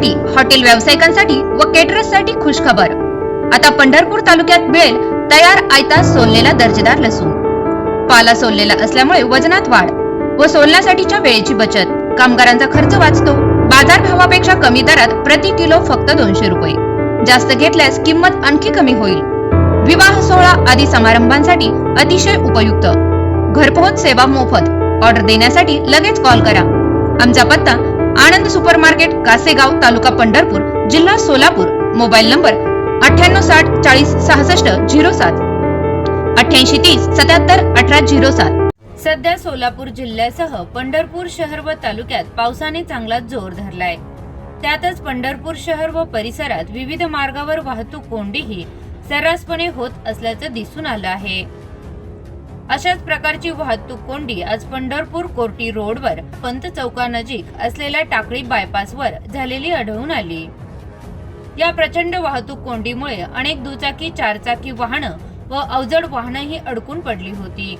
साठी हॉटेल व्यावसायिकांसाठी व केटरर्ससाठी खुश आता पंढरपूर तालुक्यात मिळेल तयार आयता सोललेला दर्जेदार लसूण. पाला सोललेला असल्यामुळे वजनात वाढ व सोलण्यासाठीच्या वेळेची बचत. कामगारांचा खर्च वाचतो. बाजार भावापेक्षा कमी दरात प्रति किलो फक्त दोनशे रुपये. जास्त घेतल्यास किंमत आणखी कमी होईल. विवाह सोहळा आदी समारंभांसाठी अतिशय उपयुक्त. घरपोहोच सेवा मोफत. ऑर्डर देण्यासाठी लगेच कॉल करा. आमचा पत्ता आनंद सुपर मार्केट कासेगाव तालुका पंढरपूर जिल्हा सोलापूर. मोबाईल नंबर अठ्ठ्याण्णव साठ चाळीस सहासष्ट झिरो सात. अठ्ठ्याऐंशी तीस सत्याहत्तर अठरा झिरो सात. सध्या सोलापूर जिल्ह्यासह पंढरपूर शहर व तालुक्यात पावसाने चांगलाच जोर धरलाय. त्यातच पंढरपूर शहर व परिसरात विविध मार्गावर वाहतूक कोंडीही सर्रासपणे होत असल्याचं दिसून आलं आहे. अशाच प्रकारची वाहतूक कोंडी आज पंढरपूर कोर्टी रोडवर पंत चौकानजीक असलेल्या टाकळी बायपासवर झालेली आढळून आली. या प्रचंड वाहतूक कोंडीमुळे अनेक दुचाकी चारचाकी वाहनं व अवजड वाहनंही अडकून पडली होती.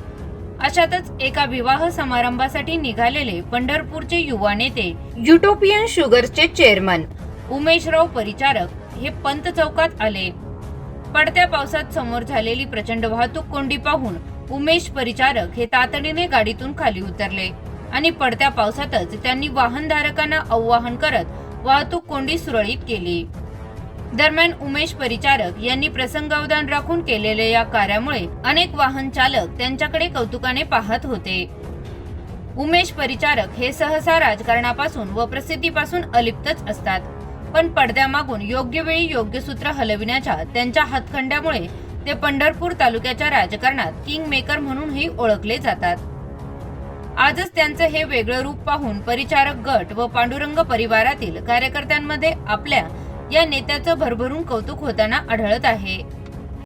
अशातच एका विवाह समारंभासाठी निघालेले पंढरपूरचे युवा नेते युटोपियन शुगरचे चेअरमन उमेशराव परिचारक हे पंत चौकात आले. पडत्या पावसात समोर झालेली प्रचंड वाहतूक कोंडी पाहून उमेश परिचारक हे तातडीने गाडीतून खाली उतरले आणि पडत्या पावसातच त्यांनी वाहनधारकांना आव्हान करत वाहतूक कोंडी सुरळीत केली. दरम्यान उमेश परिचारक यांनी प्रसंगावधान राखून केलेल्या या कार्यामुळे अनेक वाहन चालक त्यांच्याकडे कौतुकाने पाहत होते. उमेश परिचारक हे सहसा राजकारणापासून व प्रसिद्धीपासून अलिप्तच असतात पण पडद्यामागून योग्य वेळी योग्य सूत्र हलविण्याच्या त्यांच्या हातखंड्यामुळे ते पंढरपूर तालुक्याच्या राजकारणात किंग मेकर म्हणूनही ओळखले जातात. आजच त्यांचं हे वेगळं रूप पाहून परिचारक गट व पांडुरंग परिवारातील कार्यकर्त्यांमध्ये आपल्या या नेत्याचं भरभरून कौतुक होताना आढळत आहे.